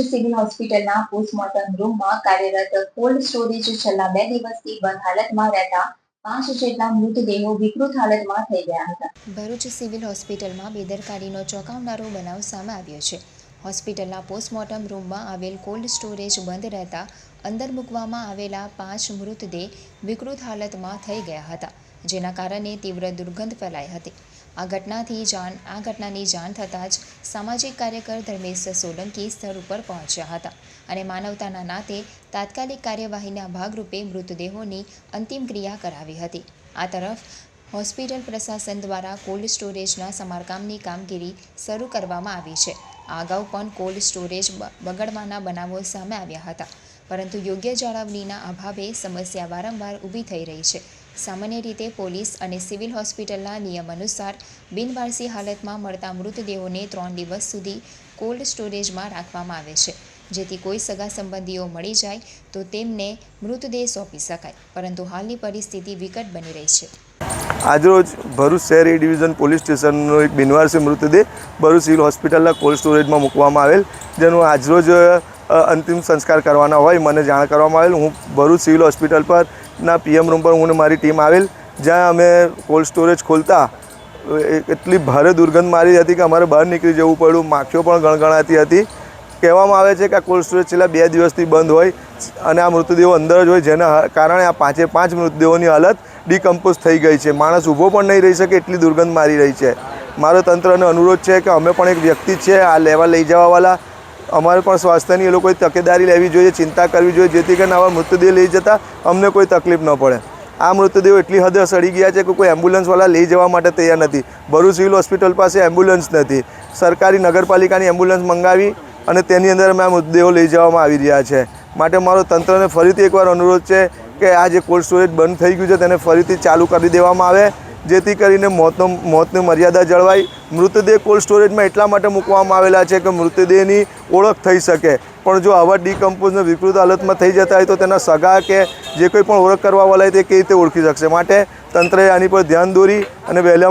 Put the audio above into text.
Civil હોસ્પિટલના postmortem રૂમમાં કાર્યરત કોલ્ડ સ્ટોરેજ છેલ્લા બે દિવસથી બંધ હાલતમાં રહેતા પાંચ જેટલા મૃતદેહો વિકૃત હાલતમાં થઈ ગયા હતા. ભરૂચ સિવિલ હોસ્પિટલમાં બેદરકારીનો ચોંકાવનારો બનાવ સામે આવ્યો છે. હોસ્પિટલના પોસ્ટમોર્ટમ રૂમમાં આવેલ કોલ્ડ સ્ટોરેજ બંધ રહેતા અંદર મૂકવામાં આવેલા પાંચ મૃતદેહ વિકૃત હાલતમાં થઈ ગયા હતા, જેના કારણે તીવ્ર દુર્ગંધ ફેલાઈ હતી. આ ઘટનાથી જાણ, આ ઘટનાની જાણ થતાં જ સામાજિક કાર્યકર ધર્મેશ સોલંકી સ્થળ ઉપર પહોંચ્યા હતા અને માનવતાના નાતે તાત્કાલિક કાર્યવાહીના ભાગરૂપે મૃતદેહોની અંતિમ ક્રિયા કરાવી હતી. આ તરફ હોસ્પિટલ પ્રશાસન દ્વારા કોલ્ડ સ્ટોરેજના સમારકામની કામગીરી શરૂ કરવામાં આવી છે. આ અગાઉ પણ કોલ્ડ સ્ટોરેજ બગડવાના બનાવો સામે આવ્યા હતા. પરંતુ યોગ્ય જાળવણીના અભાવે સમસ્યા વારંવાર ઊભી થઈ રહી છે. સામાન્ય રીતે પોલીસ અને સિવિલ હોસ્પિટલના નિયમ અનુસાર બિનવારસી હાલતમાં મળતા મૃતદેહોને ત્રણ દિવસ સુધી કોલ્ડ સ્ટોરેજમાં રાખવામાં આવે છે. જેથી કોઈ સગા સંબંધીઓ મળી જાય તો તેમને મૃતદેહ સોંપી શકાય. પરંતુ હાલની પરિસ્થિતિ વિકટ બની રહી છે. આજરોજ ભરૂચ શહેર એ ડિવિઝન પોલીસ સ્ટેશનનો એક બિનવારસી મૃતદેહ ભરૂચ સિવિલ હોસ્પિટલના કોલ્ડ સ્ટોરેજમાં મૂકવામાં આવેલ, જેનું આજરોજ અંતિમ સંસ્કાર કરવાના હોય, મને જાણ કરવામાં આવેલ. હું ભરૂચ સિવિલ હોસ્પિટલ પર ના પીએમ રૂમ પર હું મારી ટીમ આવેલ. જ્યાં અમે કોલ્ડ સ્ટોરેજ ખોલતા એટલી ભારે દુર્ગંધ મારી હતી કે અમારે બહાર નીકળી જવું પડ્યું. માખીઓ પણ ગણગણાતી હતી. કહેવામાં આવે છે કે આ કોલ્ડ સ્ટોરેજ છેલ્લા બે દિવસથી બંધ હોય અને આ મૃતદેહો અંદર જ હોય, જેના કારણે આ પાંચે પાંચ મૃતદેહોની હાલત ડિકમ્પોઝ થઈ ગઈ છે. માણસ ઊભો પણ નહીં રહી શકે એટલી દુર્ગંધ મારી રહી છે. મારો તંત્રને અનુરોધ છે કે અમે પણ એક વ્યક્તિ છે, આ લેવા લઈ જવાવાળા અમારે પણ સ્વાસ્થ્યની એ લોકોએ તકેદારી લેવી જોઈએ, ચિંતા કરવી જોઈએ, જેથી કરીને આવા મૃતદેહ લઈ જતાં અમને કોઈ તકલીફ ન પડે. આ મૃતદેહો એટલી હદે સડી ગયા છે કે કોઈ એમ્બ્યુલન્સવાળા લઈ જવા માટે તૈયાર નથી. ભરૂચ સિવિલ હોસ્પિટલ પાસે એમ્બ્યુલન્સ નથી. સરકારી નગરપાલિકાની એમ્બ્યુલન્સ મંગાવી અને તેની અંદર અમે આ મૃતદેહો લઈ જવામાં આવી રહ્યા છે. માટે મારો તંત્રને ફરીથી એકવાર અનુરોધ છે કે આ જે કોલ્ડ સ્ટોરેજ બંધ થઈ ગયું છે તેને ફરીથી ચાલુ કરી દેવામાં આવે. જેથી કરીને મોતનો, મોતની મર્યાદા જળવાય. મૃતદેહ કોલ્ડ સ્ટોરેજમાં એટલા માટે મૂકવામાં આવેલા છે કે મૃતદેહની ઓળખ થઈ શકે. પણ જો આવા ડિકમ્પોઝને વિકૃત હાલતમાં થઈ જતા હોય તો તેના સગા કે જે કોઈ પણ ઓળખ કરવાવાળા હોય તે કેવી રીતે ઓળખી શકશે? માટે તંત્રએ આની પર ધ્યાન દોરી અને વહેલામાં